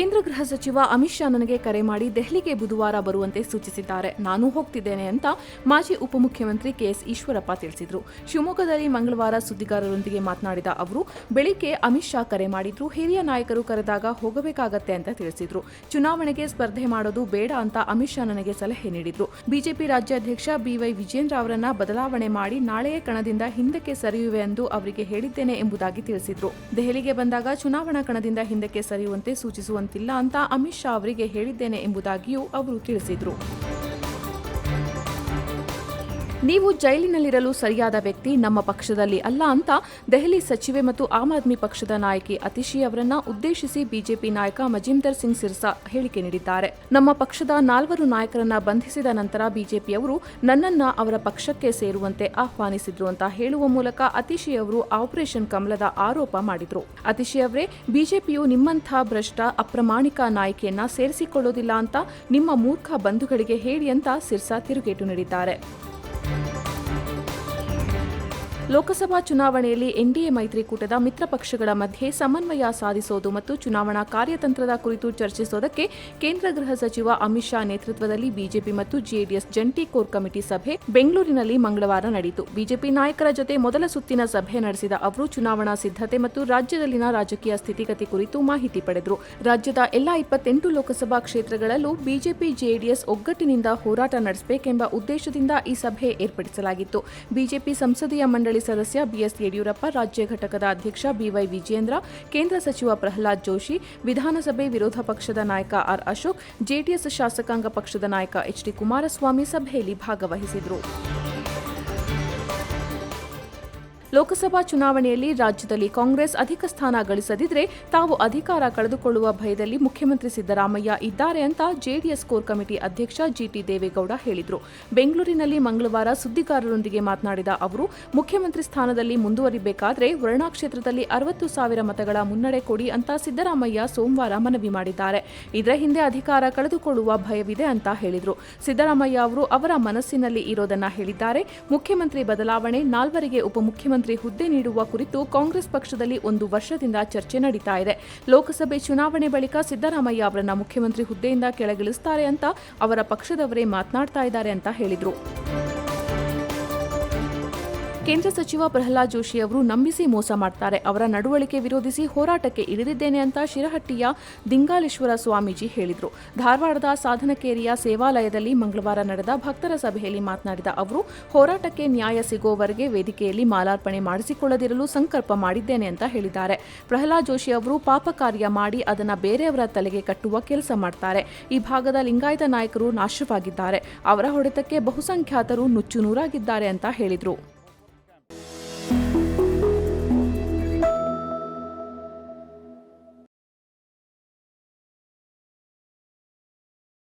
ಕೇಂದ್ರ ಗೃಹ ಸಚಿವ ಅಮಿತ್ ಶಾ ನನಗೆ ಕರೆ ಮಾಡಿ ದೆಹಲಿಗೆ ಬುಧವಾರ ಬರುವಂತೆ ಸೂಚಿಸಿದ್ದಾರೆ. ನಾನು ಹೋಗ್ತಿದ್ದೇನೆ ಅಂತ ಮಾಜಿ ಉಪಮುಖ್ಯಮಂತ್ರಿ ಕೆಎಸ್ ಈಶ್ವರಪ್ಪ ತಿಳಿಸಿದರು. ಶಿವಮೊಗ್ಗದಲ್ಲಿ ಮಂಗಳವಾರ ಸುದ್ದಿಗಾರರೊಂದಿಗೆ ಮಾತನಾಡಿದ ಅವರು, ಬೆಳಿಗ್ಗೆ ಅಮಿತ್ ಶಾ ಕರೆ ಮಾಡಿದ್ರು. ಹಿರಿಯ ನಾಯಕರು ಕರೆದಾಗ ಹೋಗಬೇಕಾಗತ್ತೆ ಅಂತ ತಿಳಿಸಿದ್ರು. ಚುನಾವಣೆಗೆ ಸ್ಪರ್ಧೆ ಮಾಡೋದು ಬೇಡ ಅಂತ ಅಮಿತ್ ಶಾ ನನಗೆ ಸಲಹೆ ನೀಡಿದ್ರು. ಬಿಜೆಪಿ ರಾಜ್ಯಾಧ್ಯಕ್ಷ ಬಿವೈ ವಿಜೇಂದ್ರ ಅವರನ್ನ ಬದಲಾವಣೆ ಮಾಡಿ ನಾಳೆಯೇ ಕಣದಿಂದ ಹಿಂದಕ್ಕೆ ಸರಿಯುವೆ ಎಂದು ಅವರಿಗೆ ಹೇಳಿದ್ದೇನೆ ಎಂಬುದಾಗಿ ತಿಳಿಸಿದ್ರು. ದೆಹಲಿಗೆ ಬಂದಾಗ ಚುನಾವಣಾ ಕಣದಿಂದ ಹಿಂದಕ್ಕೆ ಸರಿಯುವಂತೆ ಸೂಚಿಸುವಂತಿಲ್ಲ ಅಂತ ಅಮಿತ್ ಶಾ ಅವರಿಗೆ ಹೇಳಿದ್ದೇನೆ ಎಂಬುದಾಗಿಯೂ ಅವರು ತಿಳಿಸಿದ್ರು. ನೀವು ಜೈಲಿನಲ್ಲಿರಲು ಸರಿಯಾದ ವ್ಯಕ್ತಿ ನಮ್ಮ ಪಕ್ಷದಲ್ಲಿ ಅಲ್ಲ ಅಂತ ದೆಹಲಿ ಸಚಿವೆ ಮತ್ತು ಆಮ್ ಆದ್ಮಿ ಪಕ್ಷದ ನಾಯಕಿ ಅತಿಶಿ ಅವರನ್ನ ಉದ್ದೇಶಿಸಿ ಬಿಜೆಪಿ ನಾಯಕ ಮಜೀಂದರ್ ಸಿಂಗ್ ಸಿರ್ಸಾ ಹೇಳಿಕೆ ನೀಡಿದ್ದಾರೆ. ನಮ್ಮ ಪಕ್ಷದ ನಾಲ್ವರು ನಾಯಕರನ್ನ ಬಂಧಿಸಿದ ನಂತರ ಬಿಜೆಪಿಯವರು ನನ್ನನ್ನ ಅವರ ಪಕ್ಷಕ್ಕೆ ಸೇರುವಂತೆ ಆಹ್ವಾನಿಸಿದ್ರು ಅಂತ ಹೇಳುವ ಮೂಲಕ ಅತಿಶಿ ಅವರು ಆಪರೇಷನ್ ಕಮಲದ ಆರೋಪ ಮಾಡಿದ್ರು. ಅತಿಶಿ ಅವರೇ, ಬಿಜೆಪಿಯು ನಿಮ್ಮಂಥ ಭ್ರಷ್ಟ, ಅಪ್ರಮಾಣಿಕ ನಾಯಕಿಯನ್ನ ಸೇರಿಸಿಕೊಳ್ಳೋದಿಲ್ಲ ಅಂತ ನಿಮ್ಮ ಮೂರ್ಖ ಬಂಧುಗಳಿಗೆ ಹೇಳಿ ಅಂತ ಸಿರ್ಸಾ ತಿರುಗೇಟು ನೀಡಿದ್ದಾರೆ. ಲೋಕಸಭಾ ಚುನಾವಣೆಯಲ್ಲಿ ಎನ್ಡಿಎ ಮೈತ್ರಿಕೂಟದ ಮಿತ್ರ ಪಕ್ಷಗಳ ಮಧ್ಯೆ ಸಮನ್ವಯ ಸಾಧಿಸೋದು ಮತ್ತು ಚುನಾವಣಾ ಕಾರ್ಯತಂತ್ರದ ಕುರಿತು ಚರ್ಚಿಸೋದಕ್ಕೆ ಕೇಂದ್ರ ಗೃಹ ಸಚಿವ ಅಮಿತ್ ಶಾ ನೇತೃತ್ವದಲ್ಲಿ ಬಿಜೆಪಿ ಮತ್ತು ಜೆಡಿಎಸ್ ಜಂಟಿ ಕೋರ್ ಕಮಿಟಿ ಸಭೆ ಬೆಂಗಳೂರಿನಲ್ಲಿ ಮಂಗಳವಾರ ನಡೆಯಿತು. ಬಿಜೆಪಿ ನಾಯಕರ ಜೊತೆ ಮೊದಲ ಸುತ್ತಿನ ಸಭೆ ನಡೆಸಿದ ಅವರು ಚುನಾವಣಾ ಸಿದ್ಧತೆ ಮತ್ತು ರಾಜ್ಯದಲ್ಲಿನ ರಾಜಕೀಯ ಸ್ಥಿತಿಗತಿ ಕುರಿತು ಮಾಹಿತಿ ಪಡೆದರು. ರಾಜ್ಯದ ಎಲ್ಲಾ ಇಪ್ಪತ್ತೆಂಟು ಲೋಕಸಭಾ ಕ್ಷೇತ್ರಗಳಲ್ಲೂ ಬಿಜೆಪಿ, ಜೆಡಿಎಸ್ ಒಗ್ಗಟ್ಟಿನಿಂದ ಹೋರಾಟ ನಡೆಸಬೇಕೆಂಬ ಉದ್ದೇಶದಿಂದ ಈ ಸಭೆ ಏರ್ಪಡಿಸಲಾಗಿತ್ತು. ಬಿಜೆಪಿ ಸಂಸದೀಯ ಮಂಡಳಿ ಸದಸ್ಯ ಬಿಎಸ್ ಯಡಿಯೂರಪ್ಪ, ರಾಜ್ಯ ಘಟಕದ ಅಧ್ಯಕ್ಷ ಬಿವೈ ವಿಜೇಂದ್ರ ಕೇಂದ್ರ ಸಚಿವ ಪ್ರಹ್ಲಾದ್ ಜೋಶಿ, ವಿಧಾನಸಭೆ ವಿರೋಧ ಪಕ್ಷದ ನಾಯಕ ಆರ್ ಅಶೋಕ್, ಜೆಡಿಎಸ್ ಶಾಸಕಾಂಗ ಪಕ್ಷದ ನಾಯಕ ಎಚ್ ಡಿ ಕುಮಾರಸ್ವಾಮಿ ಸಭೆಯಲ್ಲಿ ಭಾಗವಹಿಸಿದರು. ಲೋಕಸಭಾ ಚುನಾವಣೆಯಲ್ಲಿ ರಾಜ್ಯದಲ್ಲಿ ಕಾಂಗ್ರೆಸ್ ಅಧಿಕ ಸ್ಥಾನ ಗಳಿಸದಿದ್ರೆ ತಾವು ಅಧಿಕಾರ ಕಳೆದುಕೊಳ್ಳುವ ಭಯದಲ್ಲಿ ಮುಖ್ಯಮಂತ್ರಿ ಸಿದ್ದರಾಮಯ್ಯ ಇದ್ದಾರೆ ಅಂತ ಜೆಡಿಎಸ್ ಕೋರ್ ಕಮಿಟಿ ಅಧ್ಯಕ್ಷ ಜಿಟಿ ದೇವೇಗೌಡ ಹೇಳಿದರು. ಬೆಂಗಳೂರಿನಲ್ಲಿ ಮಂಗಳವಾರ ಸುದ್ದಿಗಾರರೊಂದಿಗೆ ಮಾತನಾಡಿದ ಅವರು, ಮುಖ್ಯಮಂತ್ರಿ ಸ್ಥಾನದಲ್ಲಿ ಮುಂದುವರಿಬೇಕಾದ್ರೆ ವರ್ಣಾ ಕ್ಷೇತ್ರದಲ್ಲಿ ಅರವತ್ತು ಸಾವಿರ ಮತಗಳ ಮುನ್ನಡೆ ಕೊಡಿ ಅಂತ ಸಿದ್ದರಾಮಯ್ಯ ಸೋಮವಾರ ಮನವಿ ಮಾಡಿದ್ದಾರೆ. ಇದರ ಹಿಂದೆ ಅಧಿಕಾರ ಕಳೆದುಕೊಳ್ಳುವ ಭಯವಿದೆ ಅಂತ ಹೇಳಿದರು. ಸಿದ್ದರಾಮಯ್ಯ ಅವರು ಅವರ ಮನಸ್ಸಿನಲ್ಲಿ ಇರೋದನ್ನ ಹೇಳಿದ್ದಾರೆ. ಮುಖ್ಯಮಂತ್ರಿ ಬದಲಾವಣೆ ನಾಲ್ವರಿಗೆ ಉಪಮುಖ್ಯಮಂತ್ರಿ ಹುದ್ದೆ ನೀಡುವ ಕುರಿತು ಕಾಂಗ್ರೆಸ್ ಪಕ್ಷದಲ್ಲಿ ಒಂದು ವರ್ಷದಿಂದ ಚರ್ಚೆ ನಡೀತಾ ಇದೆ. ಲೋಕಸಭೆ ಚುನಾವಣೆ ಬಳಿಕ ಸಿದ್ದರಾಮಯ್ಯ ಅವರನ್ನ ಮುಖ್ಯಮಂತ್ರಿ ಹುದ್ದೆಯಿಂದ ಕೆಳಗಿಳಿಸ್ತಾರೆ ಅಂತ ಅವರ ಪಕ್ಷದವರೇ ಮಾತನಾಡ್ತಾ ಇದ್ದಾರೆ ಅಂತ ಹೇಳಿದರು. ಕೇಂದ್ರ ಸಚಿವ ಪ್ರಹ್ಲಾದ್ ಜೋಶಿ ಅವರು ನಂಬಿಸಿ ಮೋಸ ಮಾಡ್ತಾರೆ. ಅವರ ನಡವಳಿಕೆ ವಿರೋಧಿಸಿ ಹೋರಾಟಕ್ಕೆ ಇಳಿದಿದ್ದೇನೆ ಅಂತ ಶಿರಹಟ್ಟಿಯ ದಿಂಗಾಲೇಶ್ವರ ಸ್ವಾಮೀಜಿ ಹೇಳಿದರು. ಧಾರವಾಡದ ಸಾಧನಕೇರಿಯ ಸೇವಾಲಯದಲ್ಲಿ ಮಂಗಳವಾರ ನಡೆದ ಭಕ್ತರ ಸಭೆಯಲ್ಲಿ ಮಾತನಾಡಿದ ಅವರು, ಹೋರಾಟಕ್ಕೆ ನ್ಯಾಯ ಸಿಗೋವರೆಗೆ ವೇದಿಕೆಯಲ್ಲಿ ಮಾಲಾರ್ಪಣೆ ಮಾಡಿಸಿಕೊಳ್ಳದಿರಲು ಸಂಕಲ್ಪ ಮಾಡಿದ್ದೇನೆ ಅಂತ ಹೇಳಿದ್ದಾರೆ. ಪ್ರಹ್ಲಾದ್ ಜೋಶಿ ಅವರು ಪಾಪ ಕಾರ್ಯ ಮಾಡಿ ಅದನ್ನು ಬೇರೆಯವರ ತಲೆಗೆ ಕಟ್ಟುವ ಕೆಲಸ ಮಾಡ್ತಾರೆ. ಈ ಭಾಗದ ಲಿಂಗಾಯತ ನಾಯಕರು ನಾಶವಾಗಿದ್ದಾರೆ. ಅವರ ಹೊಡೆತಕ್ಕೆ ಬಹುಸಂಖ್ಯಾತರು ನುಚ್ಚುನೂರಾಗಿದ್ದಾರೆ ಅಂತ ಹೇಳಿದರು.